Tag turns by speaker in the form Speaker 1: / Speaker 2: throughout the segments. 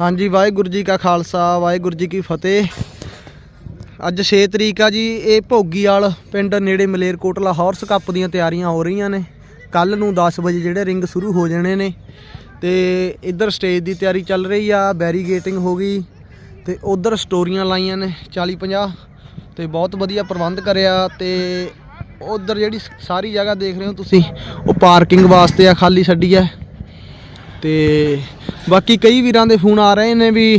Speaker 1: ਹਾਂਜੀ, ਵਾਹਿਗੁਰੂ ਜੀ ਕਾ ਖਾਲਸਾ, ਵਾਹਿਗੁਰੂ ਜੀ ਕੀ ਫਤਿਹ। ਅੱਜ 6 ਤਰੀਕ ਆ ਜੀ, ਇਹ ਭੋਗੀਵਾਲ ਪਿੰਡ ਨੇੜੇ ਮਲੇਰਕੋਟਲਾ ਹਾਰਸ ਕੱਪ ਦੀਆਂ ਤਿਆਰੀਆਂ ਹੋ ਰਹੀਆਂ ਨੇ। ਕੱਲ ਨੂੰ 10 ਵਜੇ ਜਿਹੜੇ ਰਿੰਗ ਸ਼ੁਰੂ ਹੋ ਜਾਣੇ ਨੇ। ਤੇ ਇੱਧਰ ਸਟੇਜ ਦੀ ਤਿਆਰੀ ਚੱਲ ਰਹੀ ਆ, ਬੈਰੀਗੇਟਿੰਗ ਹੋ ਗਈ। ਤੇ ਉਧਰ ਸਟੋਰੀਆਂ ਲਾਈਆਂ ਨੇ 40 50 ਤੇ ਬਹੁਤ ਵਧੀਆ ਪ੍ਰਬੰਧ ਕਰਿਆ ਤੇ ਉਧਰ ਜਿਹੜੀ ਸਾਰੀ ਜਗ੍ਹਾ ਦੇਖ ਰਹੇ ਹੋ ਤੁਸੀਂ, ਉਹ ਪਾਰਕਿੰਗ ਵਾਸਤੇ ਆ, ਖਾਲੀ ਛੱਡੀ ਆ। ਤੇ ਬਾਕੀ ਕਈ ਵੀਰਾਂ ਦੇ ਫੋਨ ਆ ਰਹੇ ਨੇ ਵੀ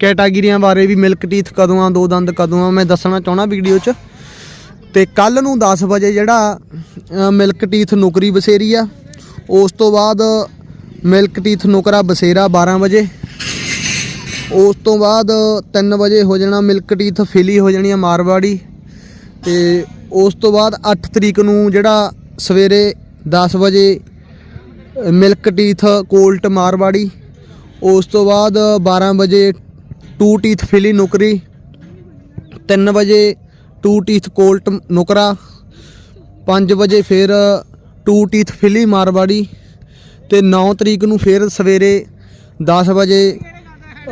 Speaker 1: ਕੈਟਾਗਰੀਆਂ ਬਾਰੇ ਵੀ ਮਿਲਕ ਟੀਥ ਕਦੋਂ ਆ ਦੋ ਦੰਦ ਕਦੋਂ ਆ ਮੈਂ ਦੱਸਣਾ ਚਾਹਣਾ ਵੀਡੀਓ 'ਚ। ਤੇ ਕੱਲ ਨੂੰ 10 ਵਜੇ ਜਿਹੜਾ ਅ, ਮਿਲਕ ਟੀਥ ਨੁਕਰੀ ਬਸੇਰੀ ਆ ਉਸ ਤੋਂ ਬਾਅਦ ਮਿਲਕ ਟੀਥ ਨੁਕਰਾ ਬਸੇਰਾ 12 ਵਜੇ। ਉਸ ਤੋਂ ਬਾਅਦ 3 ਵਜੇ ਹੋ ਜਾਣਾ ਮਿਲਕ ਟੀਥ ਫਿਲੀ ਹੋ ਜਾਣੀ ਆ ਮਾਰਵਾੜੀ। ਤੇ ਉਸ ਤੋਂ ਬਾਅਦ 8 ਤਰੀਕ ਨੂੰ ਜਿਹੜਾ ਸਵੇਰੇ 10 ਵਜੇ ਮਿਲਕ ਟੀਥ ਕੋਲਟ ਮਾਰਵਾੜੀ ਉਸ ਤੋਂ ਬਾਅਦ 12 ਵਜੇ ਟੂ ਟੀਥ ਫਿਲੀ ਨੁਕਰੀ 3 ਵਜੇ ਟੂ ਟੀਥ ਕੋਲਟ ਨੁਕਰਾ 5 ਵਜੇ ਫਿਰ ਟੂ ਟੀਥ ਫਿਲੀ ਮਾਰਵਾੜੀ ਤੇ 9 ਤਰੀਕ ਨੂੰ ਫਿਰ ਸਵੇਰੇ 10 ਵਜੇ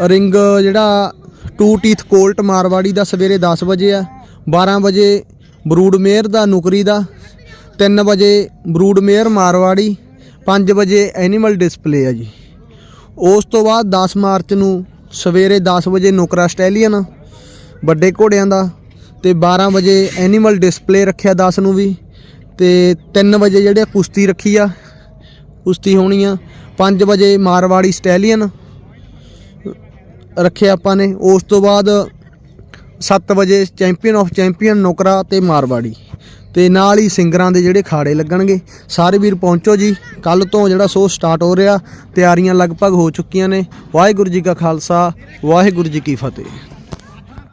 Speaker 1: ਰਿੰਗ ਜਿਹੜਾ ਟੂ ਟੀਥ ਕੋਲਟ ਮਾਰਵਾੜੀ ਦਾ ਸਵੇਰੇ 10 ਵਜੇ ਆ 12 ਵਜੇ ਬਰੂਡ ਮੇਅਰ ਦਾ ਨੁਕਰੀ ਦਾ 3 ਵਜੇ ਬਰੂਡ ਮੇਅਰ ਮਾਰਵਾੜੀ 5 ਵਜੇ ਐਨੀਮਲ ਡਿਸਪਲੇ ਆ ਜੀ। ਉਸ ਤੋਂ ਬਾਅਦ 10 ਮਾਰਚ ਨੂੰ ਸਵੇਰੇ 10 ਵਜੇ ਨੁਕਰਾ ਸਟੈਲੀਅਨ ਵੱਡੇ ਘੋੜਿਆਂ ਦਾ, ਤੇ 12 ਵਜੇ ਐਨੀਮਲ ਡਿਸਪਲੇ ਰੱਖਿਆ 10 ਨੂੰ ਵੀ, ਤੇ 3 ਵਜੇ ਜਿਹੜੇ ਕੁਸ਼ਤੀ ਰੱਖੀ ਆ, ਕੁਸ਼ਤੀ ਹੋਣੀ ਆ 5 ਵਜੇ ਮਾਰਵਾੜੀ ਸਟੈਲੀਅਨ ਰੱਖਿਆ ਆਪਾਂ ਨੇ। ਉਸ ਤੋਂ ਬਾਅਦ 7 ਵਜੇ ਚੈਂਪੀਅਨ ਆਫ ਚੈਂਪੀਅਨ ਨੁਕਰਾ ਤੇ ਮਾਰਵਾੜੀ। ਤੇ ਨਾਲ ਹੀ ਸਿੰਗਰਾਂ ਦੇ ਜਿਹੜੇ ਖਾੜੇ ਲੱਗਣਗੇ। ਸਾਰੇ ਵੀਰ ਪਹੁੰਚੋ ਜੀ। ਕੱਲ ਤੋਂ ਜਿਹੜਾ ਸ਼ੋਅ ਸਟਾਰਟ ਹੋ ਰਿਹਾ, ਤਿਆਰੀਆਂ ਲਗਭਗ ਹੋ ਚੁੱਕੀਆਂ ਨੇ। ਵਾਹਿਗੁਰੂ ਜੀ ਕਾ ਖਾਲਸਾ, ਵਾਹਿਗੁਰੂ ਜੀ ਕੀ ਫਤਿਹ।